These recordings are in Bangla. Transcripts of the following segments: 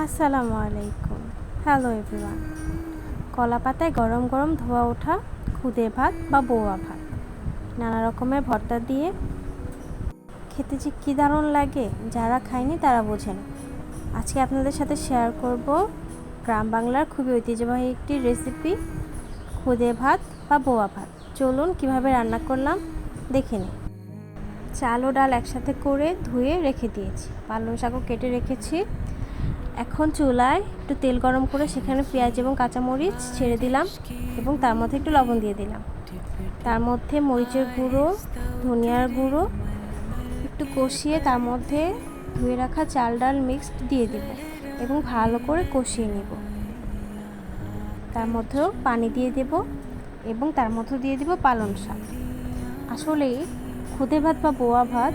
আসসালামু আলাইকুম। হ্যালো এভরিওয়ান কলা পাতায় গরম গরম ধোয়া ওঠা, খুদে ভাত বা বৌয়া ভাত। নানা রকমের ভর্তা দিয়ে। খেতে যে কী দারুণ লাগে, যারা খায়নি তারা বোঝে না আজকে আপনাদের সাথে শেয়ার করব গ্রাম বাংলার খুবই ঐতিহ্যবাহী একটি রেসিপি খুদে ভাত বা বোয়া ভাত। চলুন কীভাবে রান্না করলাম, দেখে নিন চাল ও ডাল একসাথে করে ধুয়ে রেখে দিয়েছি। পালং শাকও কেটে রেখেছি। এখন চুলায় একটু তেল গরম করে সেখানে পেঁয়াজ এবং কাঁচামরিচ ছেড়ে দিলাম এবং তার মধ্যে একটু লবণ দিয়ে দিলাম। তার মধ্যে মরিচের গুঁড়ো, ধনিয়ার গুঁড়ো একটু কষিয়ে তার মধ্যে ধুয়ে রাখা চাল ডাল মিক্সড দিয়ে দিব এবং ভালো করে কষিয়ে নেব। তার মধ্যেও পানি দিয়ে দেব এবং তার মধ্যে দিয়ে দিব পালং শাক। আসলে খুদে ভাত বা বোয়া ভাত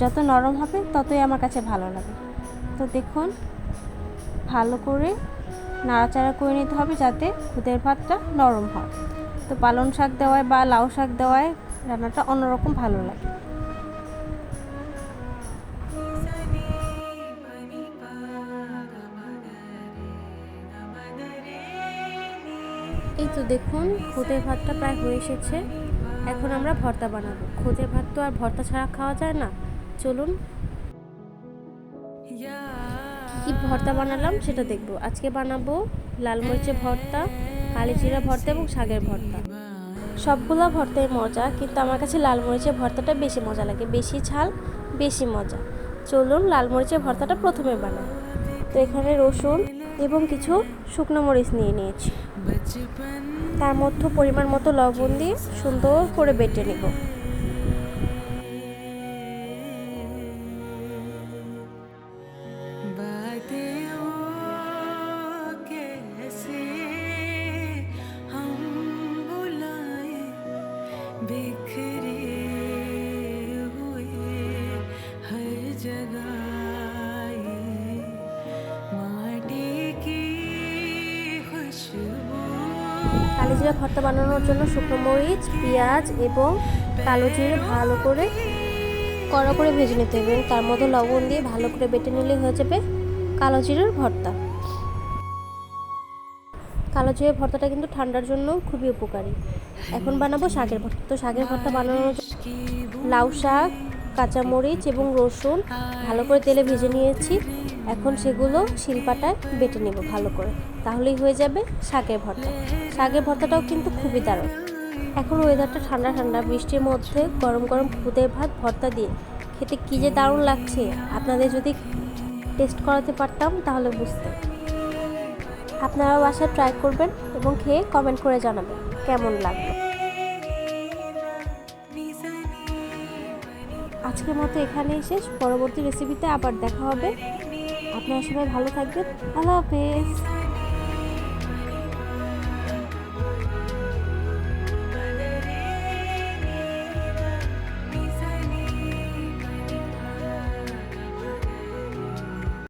যত নরম হবে ততই আমার কাছে ভালো লাগে। তো দেখুন ভালো করে নাড়াচাড়া করে নিতে হবে যাতে খুদের ভাতটা নরম হয়। তো পালং শাক দেওয়ায় বা লাউ শাক দেওয়ায় রান্নাটা অন্যরকম ভালো লাগে। এই তো দেখুন খুদে ভাতটা প্রায় হয়ে এসেছে। এখন আমরা ভর্তা বানাবো। খুদে ভাত তো আর ভর্তা ছাড়া খাওয়া যায় না। চলুন কি ভর্তা বানালাম সেটা দেখব। আজকে বানাবো লাল মরিচের ভর্তা, কালি জিরা ভর্তা এবং শাকের ভর্তা। সবগুলো ভর্তাই মজা, কিন্তু আমার কাছে লাল মরিচের ভর্তাটা বেশি মজা লাগে, বেশি ঝাল, বেশি মজা। চলুন লাল মরিচের ভর্তাটা প্রথমে বানাই। তো এখানে রসুন এবং কিছু শুকনো মরিচ নিয়ে নিয়েছি। তার মধ্যে পরিমাণ মতো লবণ দিয়ে সুন্দর করে বেটে নেব। बिखरे हुए हर जगह ये माटी की खुशबू কালো জিরা ভর্তা বানানোর জন্য শুকনো মরিচ পেঁয়াজ এবং কালো জিরে ভালো করে কড়া করে ভেজে নিতে হবে এবং তার মধ্যে লবণ দিয়ে ভালো করে বেটে নিলে হয়ে যাবে কালো জিরের ভর্তা কালো জিরের ভর্তাটা কিন্তু ঠান্ডার জন্য খুবই উপকারী। এখন বানাবো শাকের ভর্তা। তো শাকের ভর্তা বানানোর লাউ শাক, কাঁচামরিচ এবং রসুন ভালো করে তেলে ভেজে নিয়েছি। এখন সেগুলো শিলপাটায় বেটে নেব ভালো করে। তাহলেই হয়ে যাবে শাকের ভর্তা। শাকের ভর্তাটাও কিন্তু খুবই দারুণ। এখন ওয়েদারটা ঠান্ডা ঠান্ডা। বৃষ্টির মধ্যে গরম গরম খুদে ভাত, ভর্তা দিয়ে। খেতে কী যে দারুণ লাগছে। আপনাদের যদি টেস্ট করাতে পারতাম তাহলে বুঝতে আপনারাও বাসায় ট্রাই করবেন এবং খেয়ে কমেন্ট করে জানাবেন কেমন লাগল। আজকের মতো এখানেই শেষ। পরবর্তী রেসিপিতে আবার দেখা হবে। আপনারা সবাই ভালো থাকবেন। আল্লাহ হাফেজ।